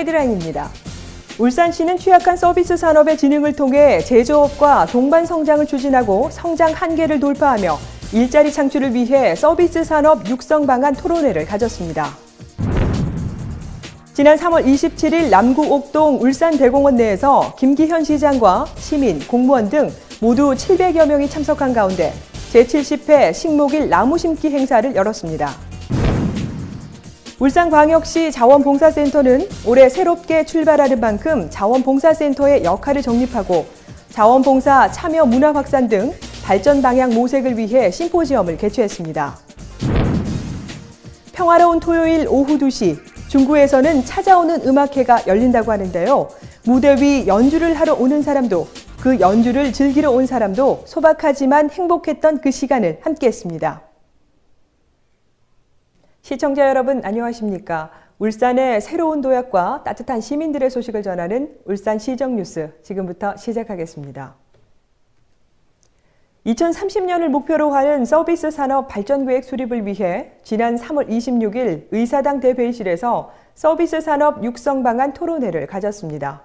헤드라인입니다. 울산시는 취약한 서비스 산업의 진흥을 통해 제조업과 동반 성장을 추진하고 성장 한계를 돌파하며 일자리 창출을 위해 서비스 산업 육성 방안 토론회를 가졌습니다. 지난 3월 27일 남구 옥동 울산대공원 내에서 김기현 시장과 시민, 공무원 등 모두 700여 명이 참석한 가운데 제70회 식목일 나무 심기 행사를 열었습니다. 울산광역시 자원봉사센터는 올해 새롭게 출발하는 만큼 자원봉사센터의 역할을 정립하고 자원봉사 참여 문화 확산 등 발전 방향 모색을 위해 심포지엄을 개최했습니다. 평화로운 토요일 오후 2시 중구에서는 찾아오는 음악회가 열린다고 하는데요. 무대 위 연주를 하러 오는 사람도 그 연주를 즐기러 온 사람도 소박하지만 행복했던 그 시간을 함께했습니다. 시청자 여러분 안녕하십니까? 울산의 새로운 도약과 따뜻한 시민들의 소식을 전하는 울산 시정 뉴스 지금부터 시작하겠습니다. 2030년을 목표로 하는 서비스 산업 발전 계획 수립을 위해 지난 3월 26일 의사당 대회의실에서 서비스 산업 육성 방안 토론회를 가졌습니다.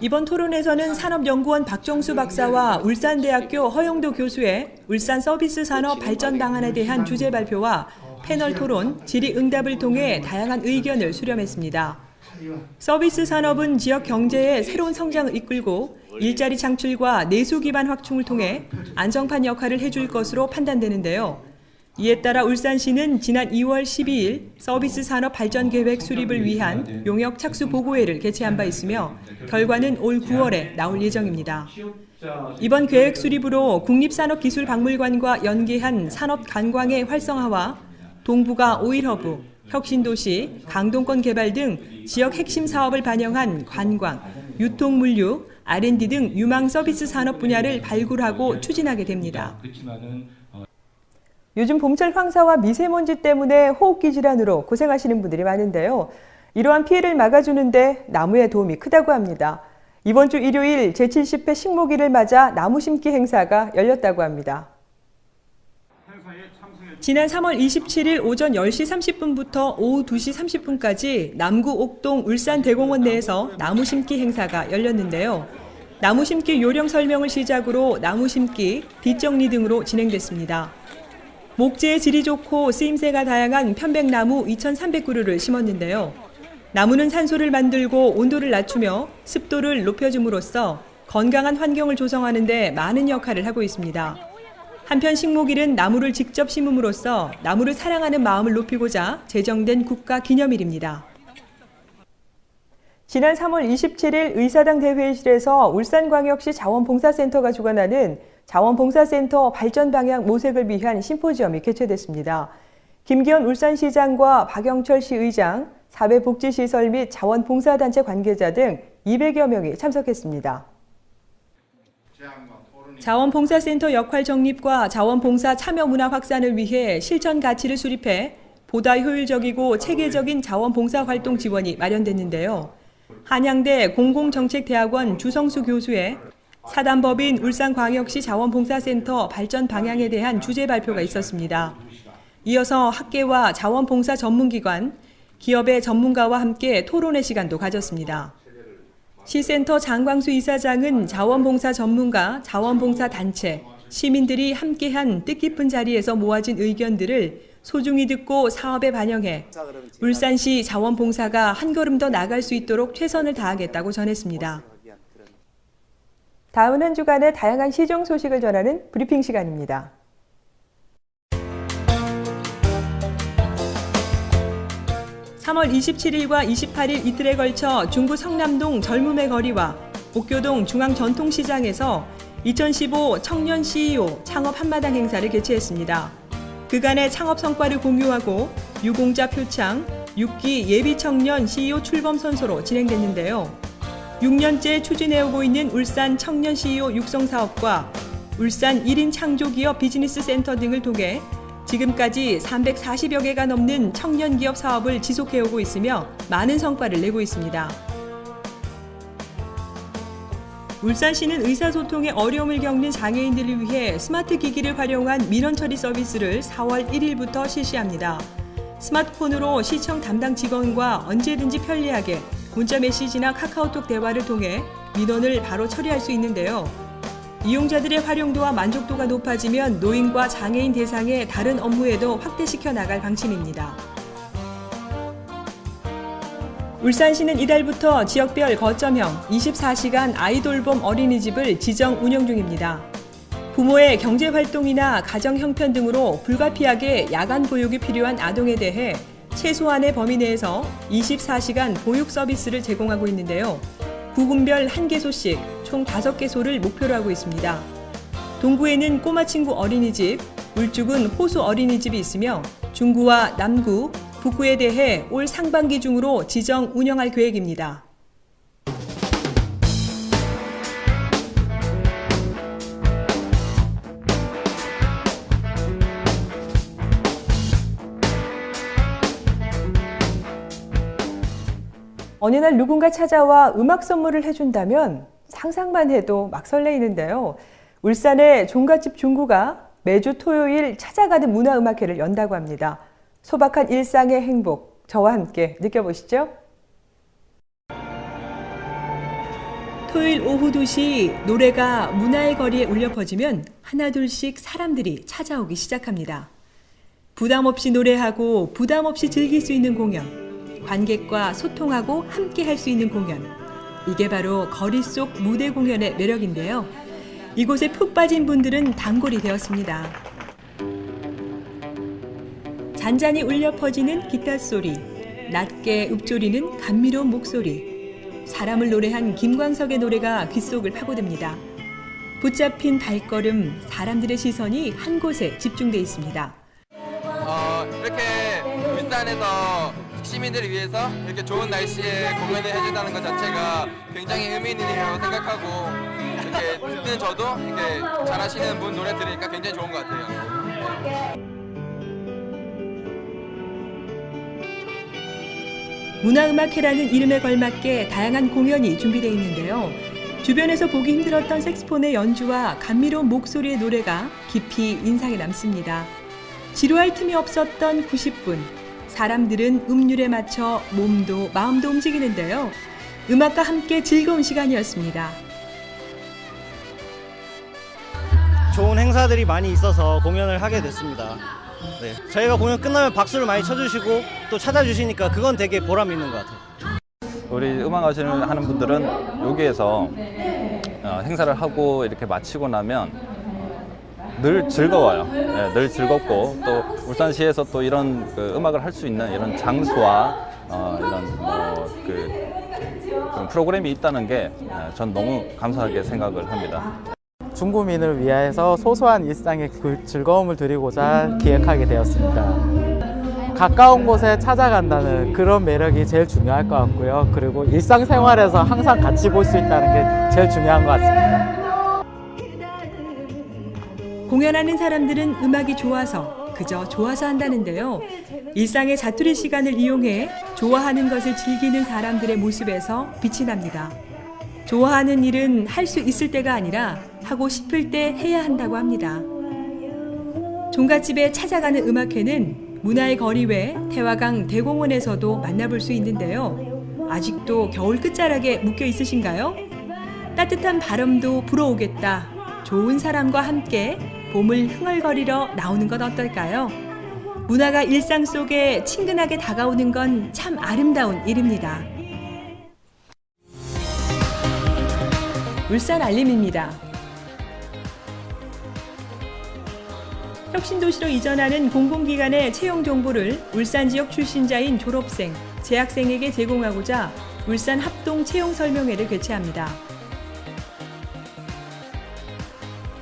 이번 토론에서는 산업연구원 박정수 박사와 울산대학교 허영도 교수의 울산 서비스 산업 발전 방안에 대한 주제 발표와 패널 토론, 질의응답을 통해 다양한 의견을 수렴했습니다. 서비스 산업은 지역 경제의 새로운 성장을 이끌고 일자리 창출과 내수 기반 확충을 통해 안정판 역할을 해줄 것으로 판단되는데요. 이에 따라 울산시는 지난 2월 12일 서비스 산업 발전 계획 수립을 위한 용역 착수 보고회를 개최한 바 있으며 결과는 올 9월에 나올 예정입니다. 이번 계획 수립으로 국립산업기술박물관과 연계한 산업 관광의 활성화와 동부가 오일허브, 혁신도시, 강동권 개발 등 지역 핵심 사업을 반영한 관광, 유통물류, R&D 등 유망 서비스 산업 분야를 발굴하고 추진하게 됩니다. 요즘 봄철 황사와 미세먼지 때문에 호흡기 질환으로 고생하시는 분들이 많은데요. 이러한 피해를 막아주는데 나무의 도움이 크다고 합니다. 이번 주 일요일 제70회 식목일을 맞아 나무 심기 행사가 열렸다고 합니다. 지난 3월 27일 오전 10시 30분부터 오후 2시 30분까지 남구 옥동 울산 대공원 내에서 나무 심기 행사가 열렸는데요. 나무 심기 요령 설명을 시작으로 나무 심기, 뒷정리 등으로 진행됐습니다. 목재의 질이 좋고 쓰임새가 다양한 편백나무 2,300그루를 심었는데요. 나무는 산소를 만들고 온도를 낮추며 습도를 높여줌으로써 건강한 환경을 조성하는 데 많은 역할을 하고 있습니다. 한편 식목일은 나무를 직접 심음으로써 나무를 사랑하는 마음을 높이고자 제정된 국가 기념일입니다. 지난 3월 27일 의사당 대회의실에서 울산광역시 자원봉사센터가 주관하는 자원봉사센터 발전 방향 모색을 위한 심포지엄이 개최됐습니다. 김기현 울산시장과 박영철 시의장, 사회복지시설 및 자원봉사단체 관계자 등 200여 명이 참석했습니다. 자원봉사센터 역할 정립과 자원봉사 참여 문화 확산을 위해 실천 가치를 수립해 보다 효율적이고 체계적인 자원봉사 활동 지원이 마련됐는데요. 한양대 공공정책대학원 주성수 교수의 사단법인 울산광역시 자원봉사센터 발전 방향에 대한 주제 발표가 있었습니다. 이어서 학계와 자원봉사 전문기관, 기업의 전문가와 함께 토론회 시간도 가졌습니다. 시센터 장광수 이사장은 자원봉사 전문가, 자원봉사 단체, 시민들이 함께한 뜻깊은 자리에서 모아진 의견들을 소중히 듣고 사업에 반영해 울산시 자원봉사가 한 걸음 더 나갈 수 있도록 최선을 다하겠다고 전했습니다. 다음 한 주간의 다양한 시정 소식을 전하는 브리핑 시간입니다. (3월 27일과 28일) 이틀에 걸쳐 중구 성남동 젊음의 거리와 옥교동 중앙전통시장에서 2015 청년 CEO 창업 한마당 행사를 개최했습니다. 그간의 창업 성과를 공유하고 유공자 표창, 6기 예비 청년 CEO 출범 선서로 진행됐는데요. 6년째 추진해오고 있는 울산 청년 CEO 육성 사업과 울산 1인 창조기업 비즈니스 센터 등을 통해 지금까지 340여 개가 넘는 청년 기업 사업을 지속해오고 있으며 많은 성과를 내고 있습니다. 울산시는 의사소통에 어려움을 겪는 장애인들을 위해 스마트 기기를 활용한 민원 처리 서비스를 4월 1일부터 실시합니다. 스마트폰으로 시청 담당 직원과 언제든지 편리하게 문자 메시지나 카카오톡 대화를 통해 민원을 바로 처리할 수 있는데요. 이용자들의 활용도와 만족도가 높아지면 노인과 장애인 대상의 다른 업무에도 확대시켜 나갈 방침입니다. 울산시는 이달부터 지역별 거점형 24시간 아이돌봄 어린이집을 지정 운영 중입니다. 부모의 경제 활동이나 가정 형편 등으로 불가피하게 야간 보육이 필요한 아동에 대해 최소한의 범위 내에서 24시간 보육 서비스를 제공하고 있는데요. 구군별 1개소씩 총 5개소를 목표로 하고 있습니다. 동구에는 꼬마 친구 어린이집, 울죽은 호수 어린이집이 있으며 중구와 남구, 북구에 대해 올 상반기 중으로 지정 운영할 계획입니다. 어느 날 누군가 찾아와 음악 선물을 해준다면 상상만 해도 막 설레이는데요. 울산의 종갓집 중구가 매주 토요일 찾아가는 문화음악회를 연다고 합니다. 소박한 일상의 행복, 저와 함께 느껴보시죠. 토요일 오후 2시 노래가 문화의 거리에 울려 퍼지면 하나둘씩 사람들이 찾아오기 시작합니다. 부담 없이 노래하고 부담 없이 즐길 수 있는 공연. 관객과 소통하고 함께 할 수 있는 공연. 이게 바로 거리 속 무대 공연의 매력인데요. 이곳에 푹 빠진 분들은 단골이 되었습니다. 잔잔히 울려 퍼지는 기타 소리, 낮게 읊조리는 감미로운 목소리, 사람을 노래한 김광석의 노래가 귓속을 파고듭니다. 붙잡힌 발걸음, 사람들의 시선이 한 곳에 집중돼 있습니다. 어, 이렇게 울산에서 시민들을 위해서 이렇게 좋은 날씨에 공연을 해준다는 것 자체가 굉장히 의미 있는 일이라고 생각하고 이렇게 듣는 저도 이렇게 잘하시는 분 노래 들으니까 굉장히 좋은 것 같아요. 문화음악회라는 이름에 걸맞게 다양한 공연이 준비되어 있는데요. 주변에서 보기 힘들었던 색스폰의 연주와 감미로운 목소리의 노래가 깊이 인상에 남습니다. 지루할 틈이 없었던 90분. 사람들은 음률에 맞춰 몸도 마음도 움직이는데요. 음악과 함께 즐거운 시간이었습니다. 좋은 행사들이 많이 있어서 공연을 하게 됐습니다. 네. 저희가 공연 끝나면 박수를 많이 쳐주시고 또 찾아주시니까 그건 되게 보람 있는 것 같아요. 우리 음악 하시는 하는 분들은 여기에서 어, 행사를 하고 이렇게 마치고 나면 늘 즐거워요. 네, 늘 즐겁고 또 울산시에서 또 이런 그 음악을 할 수 있는 이런 장소와 어, 이런 뭐그 그런 프로그램이 있다는 게 전 너무 감사하게 생각을 합니다. 중구민을 위해서 소소한 일상의 그 즐거움을 드리고자 기획하게 되었습니다. 가까운 곳에 찾아간다는 그런 매력이 제일 중요할 것 같고요. 그리고 일상생활에서 항상 같이 볼 수 있다는 게 제일 중요한 것 같습니다. 공연하는 사람들은 음악이 좋아서 그저 좋아서 한다는데요. 일상의 자투리 시간을 이용해 좋아하는 것을 즐기는 사람들의 모습에서 빛이 납니다. 좋아하는 일은 할 수 있을 때가 아니라 하고 싶을 때 해야 한다고 합니다. 종갓집에 찾아가는 음악회는 문화의 거리 외 태화강 대공원에서도 만나볼 수 있는데요. 아직도 겨울 끝자락에 묶여 있으신가요? 따뜻한 바람도 불어오겠다. 좋은 사람과 함께 봄을 흥얼거리러 나오는 건 어떨까요? 문화가 일상 속에 친근하게 다가오는 건 참 아름다운 일입니다. 울산 알림입니다. 혁신도시로 이전하는 공공기관의 채용 정보를 울산 지역 출신자인 졸업생, 재학생에게 제공하고자 울산 합동 채용 설명회를 개최합니다.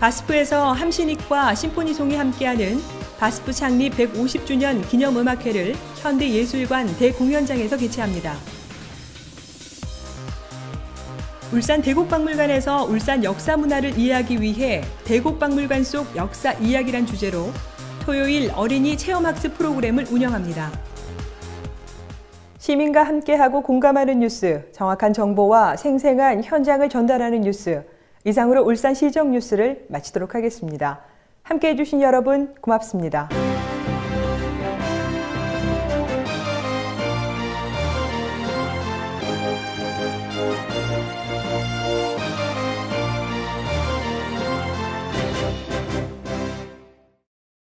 바스프에서 함신익과 심포니송이 함께하는 바스프 창립 150주년 기념음악회를 현대예술관 대공연장에서 개최합니다. 울산 대곡박물관에서 울산 역사 문화를 이해하기 위해 대곡박물관 속 역사 이야기란 주제로 토요일 어린이 체험학습 프로그램을 운영합니다. 시민과 함께하고 공감하는 뉴스, 정확한 정보와 생생한 현장을 전달하는 뉴스. 이상으로 울산 시정 뉴스를 마치도록 하겠습니다. 함께 해주신 여러분 고맙습니다.